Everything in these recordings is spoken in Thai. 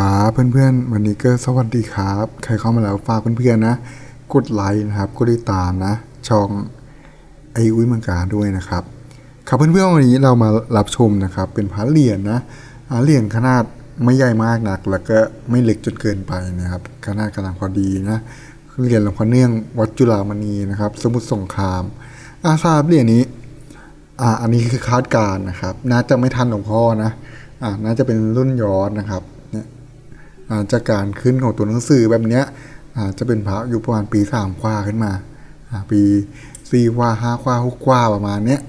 ครับเพื่อนๆ วันนี้ก็สวัสดีครับ ใครเข้ามาแล้วฝากเพื่อนๆนะ กดไลค์นะครับ กดติดตามนะ ช่องไออุ้ยมังกาด้วยนะครับ ครับเพื่อนๆวันนี้เรามารับชมนะครับ เป็นพระเหรียญนะเหรียญขนาดไม่ใหญ่มากนัก แล้วก็ไม่เล็กจนเกินไปนะครับ ขนาดกำลังพอดีนะเหรียญหลวงพ่อเนื่องวัดจุฬามณีนะครับ สมุทรสงคราม อาทราบเหรียญนี้อ่าอันนี้คือคาดการนะครับ น่าจะไม่ทันหลวงพ่อนะอ่าน่าจะเป็นรุ่นย้อนนะครับ จากการขึ้นของตัวหนังสือแบบเนี้ยจะเป็นพระอยู่ประมาณปีสามกว่าขึ้นมาปีสี่กว่าห้ากว่าหกกว่าประมาณเนี้ย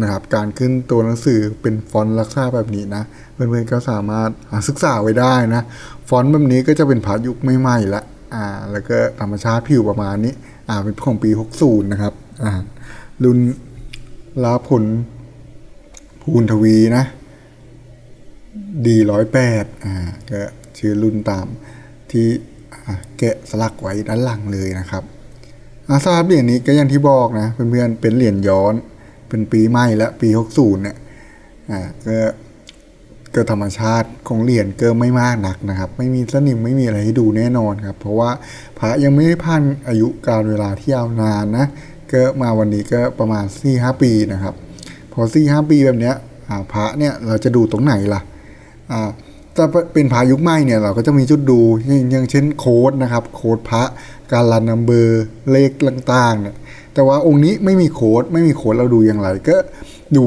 นะครับการขึ้นตัวหนังสือเป็นฟอนต์ลักษณะแบบนี้นะเพื่อนๆก็สามารถศึกษาไว้ได้นะฟอนต์แบบนี้ก็จะเป็นพระยุคใหม่ๆละอ่าแล้วก็ธรรมชาติผิวประมาณนี้อ่าเป็นของปี 60 นะครับอ่ารุ่นลาผลภูนทวีนะ ดีร้อยแปดอ่าก็ชื่อรุ่นตามที่แกะสลักไว้ด้านหลังเลยนะครับอาสำหรับเหรียญนี้ก็อย่างที่บอกนะเพื่อนๆเป็นเหรียญย้อนเป็นปีใหม่และปี 60เนี่ยอ่าก็ก็ธรรมชาติของเหรียญเก็ไม่มากนักนะครับ ไม่มีสนิมไม่มีอะไรให้ดูแน่นอนครับ เพราะว่าพระยังไม่ได้ผ่านอายุการเวลาที่ยาวนานนะก็มาวันนี้ก็ประมาณ4-5ปีนะครับ พอ4-5ปีแบบเนี้ยอ่าพระเนี่ยเราจะดูตรงไหนล่ะ ถ้าเป็นพายุคใหม่เนี่ยเราก็จะมีจุดดูอย่างเช่นโค้ดนะครับ โค้ดพระการรันนัมเบอร์เลขต่างๆเนี่ยแต่ว่าองค์นี้ไม่มีโค้ดไม่มีโค้ดเราดูอย่างไร ก็ดู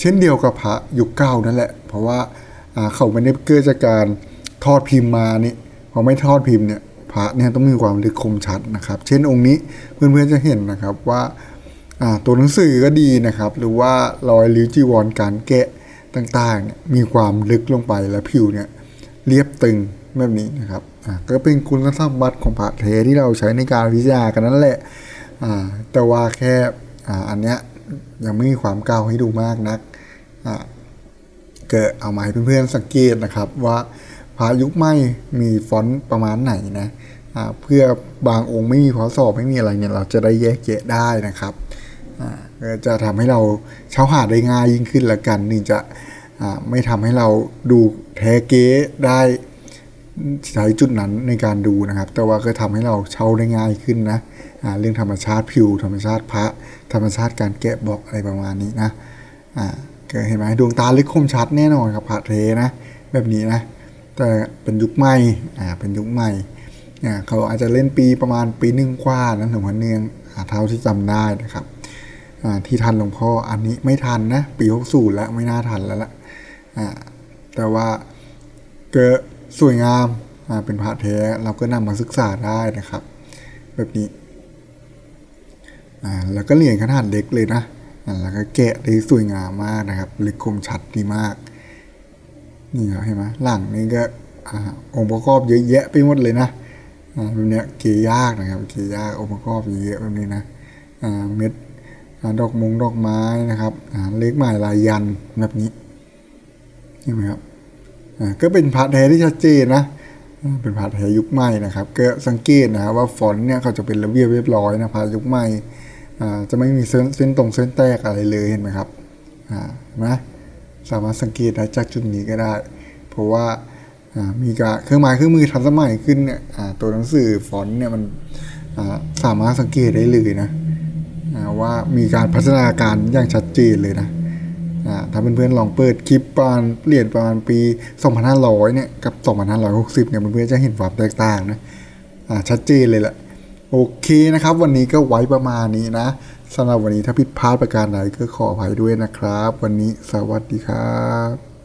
เช่นเดียวกับพระยุคเก้านั่นแหละ เพราะว่าเขาไม่ได้เกิดจากการทอดพิมพ์มานี่พอไม่ทอดพิมพ์เนี่ยพระเนี่ยต้องมีความลึกคมชัดนะครับ เช่นองค์นี้เพื่อนๆจะเห็นนะครับว่าอ่าตัวหนังสือก็ดีนะครับ หรือว่ารอยริ้วจีวรการแกะ ต่างๆเนี่ยมีความลึกลงไปและผิวเนี่ยเรียบตึงแบบนี้นะครับอ่าก็เป็นคุณสมบัติของพระเทที่เราใช้ในการวิจารกันนั่นแหละอ่าแต่ว่าแค่อ่าอันเนี้ยยังไม่มีความเก้าให้ดูมากนักอ่าก็เอามาให้เพื่อนๆสังเกตนะครับว่าพระยุคใหม่มีฟอนต์ประมาณไหนนะอ่าเพื่อบางองค์ไม่มีพอสอบไม่มีอะไรเนี่ยเราจะได้แยกแยะได้นะครับ จะทำให้เราเช้าหาได้ง่ายยิ่งขึ้นละกันนี่จะไม่ทำให้เราดูแท้เก๊ได้ใช้จุดนั้นในการดูนะครับ แต่ว่าก็ทำให้เราเช่าได้ง่ายขึ้นนะเรื่องธรรมชาติผิว ธรรมชาติพระ ธรรมชาติการแกะบอกอะไรประมาณนี้นะก็เห็นไหมดวงตาลึกคมชัดแน่นอนครับพระเทนะแบบนี้นะแต่เป็นยุคใหม่เป็นยุคใหม่เขาอาจจะเล่นปีประมาณปีหนึ่งกว่านั้นถึงวันเนืองอเท่าที่จำได้นะครับ ที่ทันหลวงพ่ออันนี้ไม่ทันนะ ปีหกสูแล้วไม่น่าทันแล้วล่ะอ่าแต่ว่าเกิดสวยงามเป็นพระแท้เราก็นำมาศึกษาได้นะครับ แบบนี้แล้วก็เหรียญขนาดเล็กเลยนะแล้วก็แกะได้สวยงามมากนะครับลึกคมชัดดีมากนี่ครับเห็นไหมหลังนี่ก็องค์ประกอบเยอะแยะไปหมดเลยนะแบบนี้เกยยากนะครับเกยยากองค์ประกอบเยอะแบบนี้นะเม็ด ดอกมงดอกไม้นะครับเลขหมายลายยันแบบนี้เห็นไหมครับก็เป็นพระแท้ที่ชัดเจนนะเป็นพระแท้ยุคใหม่นะครับก็สังเกตนะครับว่าฟอนต์เนี่ยเขาจะเป็นระเบียบเรียบร้อยนะพระยุคใหม่จะไม่มีเส้นเส้นตรงเส้นแตกอะไรเลยเห็นไหมครับเห็นไหมสามารถสังเกตได้จากจุดนี้ก็ได้ เพราะว่ามีการเครื่องไม้เครื่องมือทันสมัยขึ้นเนี่ยตัวหนังสือฟอนต์เนี่ยมันสามารถสังเกตได้เลยนะ อ่าว่ามีการพัฒนาการอย่างชัดเจนเลยนะอ่าถ้าเพื่อนๆลองเปิดคลิปประมาณเปลี่ยนประมาณปี 2500 เนี่ย กับ 2560 เนี่ยเพื่อนๆจะเห็นความแตกต่างนะชัดเจนเลยแหละโอเคนะครับ วันนี้ก็ไว้ประมาณนี้นะสำหรับวันนี้ถ้าผิดพลาดประการใดก็ขออภัยด้วยนะครับ วันนี้สวัสดีครับ